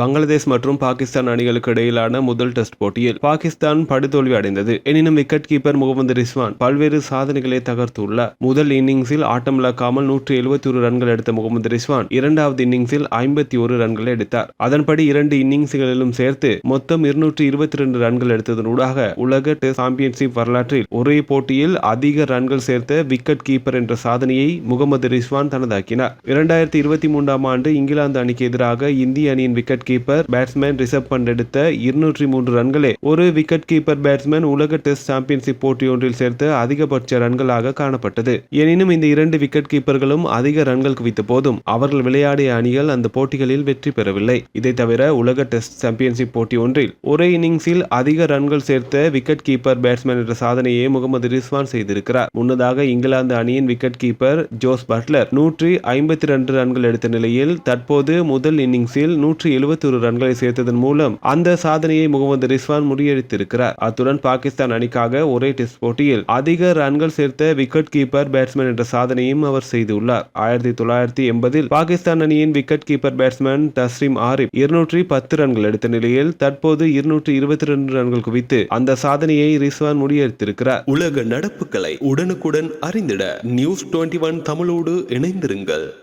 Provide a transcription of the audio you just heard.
பங்களாதேஷ் மற்றும் பாகிஸ்தான் அணிகளுக்கு இடையிலான முதல் டெஸ்ட் போட்டியில் பாகிஸ்தான் படுதோல்வி அடைந்தது. எனினும் விக்கெட் கீப்பர் முகமது ரிஸ்வான் பல்வேறு சாதனைகளை தகர்த்துள்ளார். முதல் இன்னிங்ஸில் ஆட்டமிழக்காமல் நூற்றி எழுபத்தி ஒரு ரன்கள் எடுத்த முகமது ரிஸ்வான் இரண்டாவது இன்னிங்ஸில் ஐம்பத்தி ஒரு ரன்களை எடுத்தார். அதன்படி இரண்டு இன்னிங்ஸ்களிலும் சேர்த்து மொத்தம் இருநூற்றி இருபத்தி ரெண்டு ரன்கள் எடுத்ததனூடாக உலக டெஸ்ட் சாம்பியன்ஷிப் வரலாற்றில் ஒரே போட்டியில் அதிக ரன்கள் சேர்த்த விக்கெட் கீப்பர் என்ற சாதனையை முகமது ரிஸ்வான் தனதாக்கினார். இரண்டாயிரத்தி இருபத்தி மூன்றாம் ஆண்டு இங்கிலாந்து அணிக்கு எதிராக இந்திய அணியின் wicket keeper batsman Rishabh Pant எடுத்த இருநூற்றி மூன்று ரன்களே ஒரு விக்கெட் கீப்பர் பேட்ஸ்மேன் உலக டெஸ்ட் சாம்பியன்ஷிப் போட்டி ஒன்றில் சேர்த்து அதிகபட்ச ரன்களாக காணப்பட்டது. எனினும் இந்த இரண்டு விக்கெட் கீப்பர்களும் அதிக ரன்கள் குவித்த போதும் அவர்கள் விளையாடிய அணிகள் அந்த போட்டிகளில் வெற்றி பெறவில்லை. இதை தவிர உலக டெஸ்ட் சாம்பியன்ஷிப் போட்டி ஒன்றில் ஒரே இன்னிங்ஸில் அதிக ரன்கள் சேர்த்த விக்கெட் கீப்பர் பேட்ஸ்மேன் என்ற சாதனையை முகமது ரிஸ்வான் செய்திருக்கிறார். முன்னதாக இங்கிலாந்து அணியின் விக்கெட் கீப்பர் ஜோஸ் பட்லர் நூற்றி ஐம்பத்தி ரெண்டு ரன்கள் எடுத்த நிலையில் தற்போது முதல் இன்னிங்ஸில் நூற்றி எழுபது எழுபத்தி ஒரு ரன்களை சேர்த்ததன் மூலம் அந்த சாதனையை முகமது ரிஸ்வான் முறியடித்திருக்கிறார். அத்துடன் பாகிஸ்தான் அணிக்காக ஒரே டெஸ்ட் போட்டியில் அதிக ரன்கள் சேர்த்த விக்கெட் கீப்பர் பேட்ஸ்மேன் என்ற சாதனையும் அவர் செய்துள்ளார். ஆயிரத்தி தொள்ளாயிரத்தி எண்பதில் பாகிஸ்தான் அணியின் wicket keeper batsman Tasleem Arif இருநூற்றி பத்து ரன்கள் எடுத்த நிலையில் தற்போது இருநூற்றி இருபத்தி ரெண்டு ரன்கள் குவித்து அந்த சாதனையை ரிஸ்வான் முறியடித்திருக்கிறார். உலக நடப்புகளை உடனுக்குடன் அறிந்திட நியூஸ் டுவெண்ட்டி ஒன் தமிழோடு இணைந்திருங்கள்.